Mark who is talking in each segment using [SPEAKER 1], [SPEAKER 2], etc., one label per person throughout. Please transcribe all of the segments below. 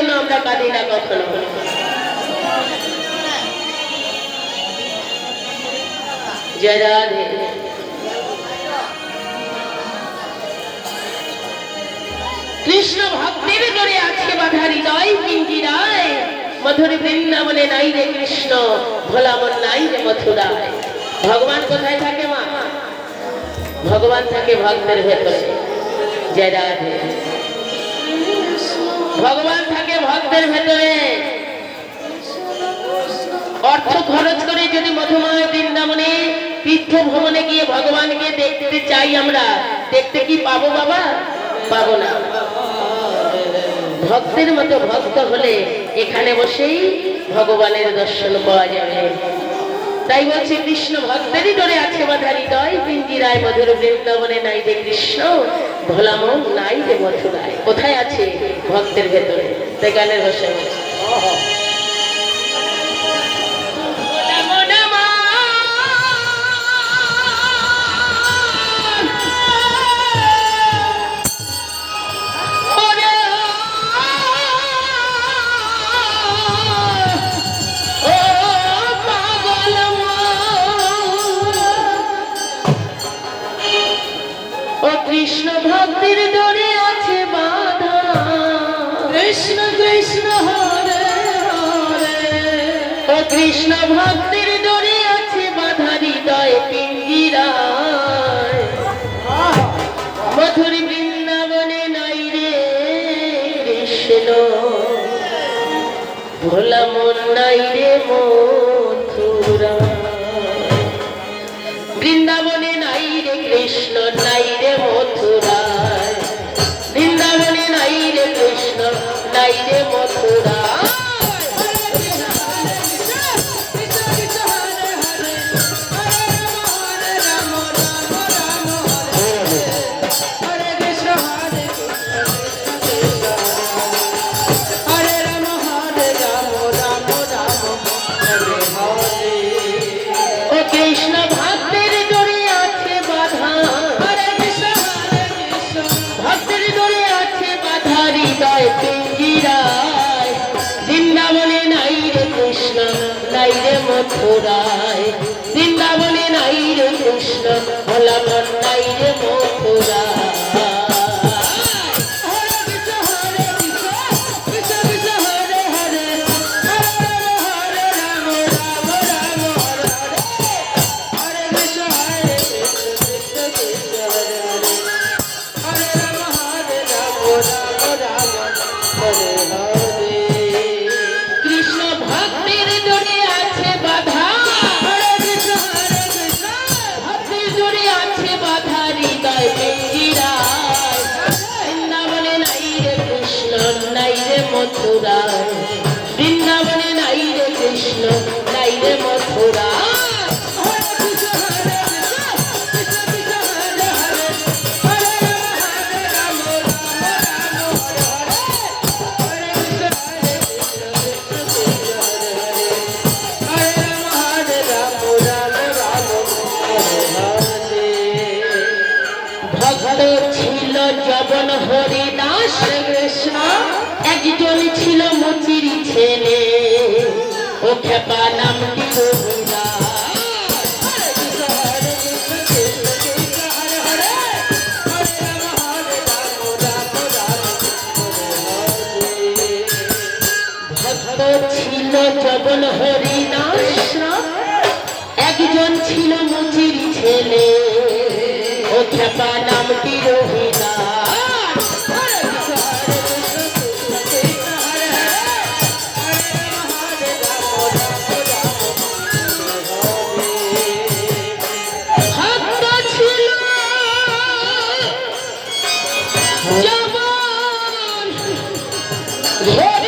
[SPEAKER 1] জন্য আমরা কাঁদি না কখনো। কৃষ্ণ ভক্তের ধরে আছে বাধা হৃদয় পিঞ্জিরায় মধুর বৃন্দাবনে নাই রে কৃষ্ণ ভোলা মন নাই রে মথুরায়। ভগবান কোথায় থাকে মা? ভগবান থাকে ভক্তের ভেতরে। জয় রাধে। ভগবান থাকে ভক্তের ভেতরে। অর্থ খরচ করে যদি মধুময় বৃন্দাবনে তীর্থ ভ্রমণে গিয়ে ভগবানকে দেখতে চাই আমরা, দেখতে কি পাবো বাবা? পাবো না। ভক্তের মতো ভক্ত হলে এখানে বসেই ভগবানের দর্শন পাওয়া যাবে। তাই বলছে, কৃষ্ণ ভক্তেরই ডরে আছে বাধা হৃদয় পিঞ্জিরায় মধুর বৃন্দাবনে নাই রে কৃষ্ণ। ভোলামন নাই মথুরায় কোথায় আছে ভক্তের ভেতরে? তাই গানের বসে কৃষ্ণ ভক্তির ডরে আছে বাধা হৃদয় পিঞ্জিরায় মধুর বৃন্দাবনে নাই রে কৃষ্ণ। ভোলা মন নাই রে মথুরা বৃন্দাবনে নাই রে কৃষ্ণ নাই রে মথুরায়। বৃন্দাবনে নাই রে কৃষ্ণ ভোলামন নাই রে মথুরায়। খেপা ছিল একজন ছিল মুচির ছেলে। ও খেপা নামটি হরিদাস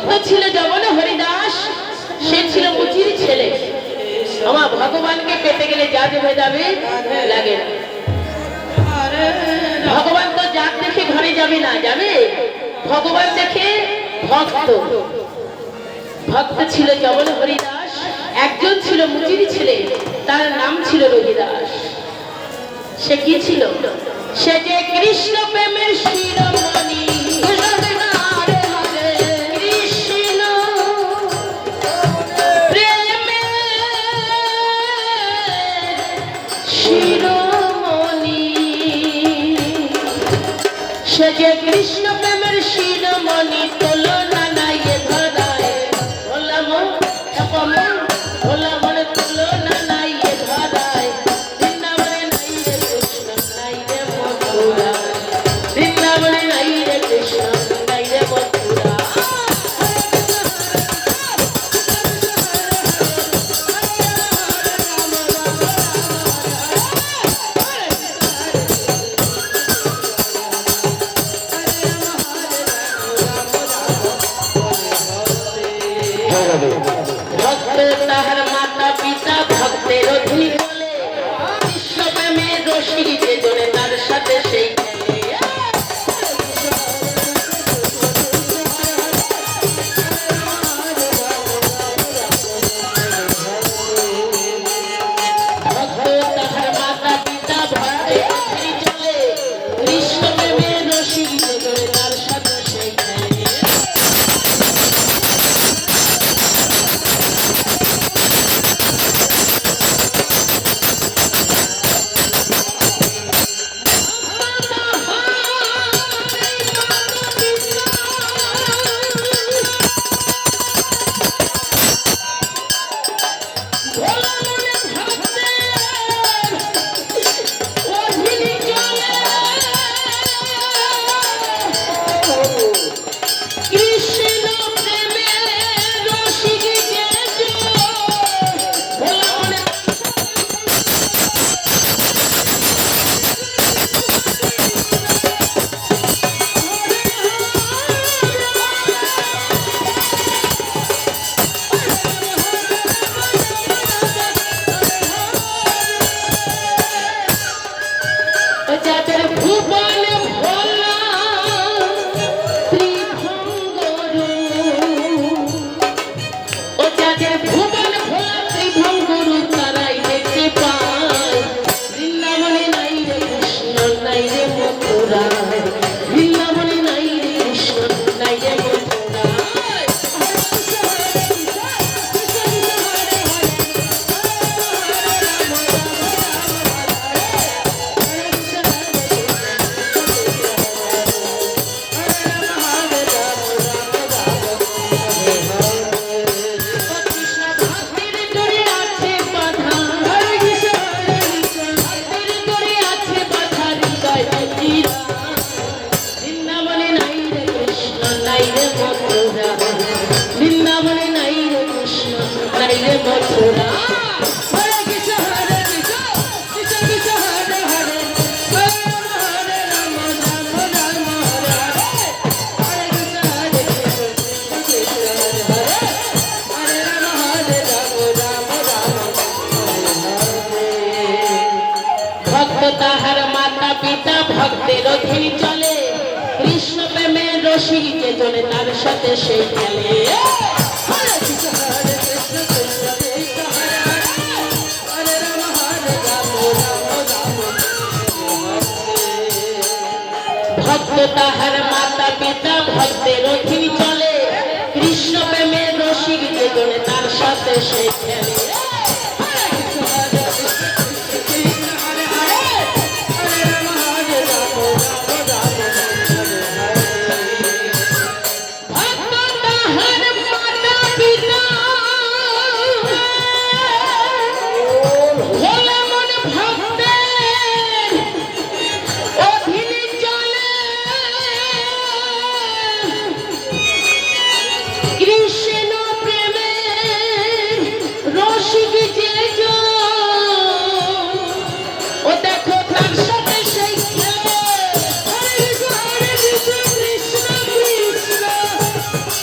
[SPEAKER 1] লক্ষ্য ছিল যেমন হরিদাস, সে ছিল মুচির ছেলে। আমার ভগবানকে পেতে গেলে জাজ হয়ে যাবে, লাগে ভগবান তো যা দেখে ঘরে যাবে না, যাবে? ভগবান দেখে ভক্ত। ভক্ত ছিল যেমন হরিদাস, একজন ছিল মুচির ছেলে, তার নাম ছিল রহিদাস সে কি ছিল? সে যে কৃষ্ণ প্রেমের শিরোমণি। 我们 যতই চলে কৃষ্ণ প্রেমের রশি কে চলে তার সাথে সে খেলে। ভক্ত তাহার মাতা, পিতা, ভক্তের অধীন চলে কৃষ্ণ প্রেমের রশি কে চলে তার সাথে সে খেলে।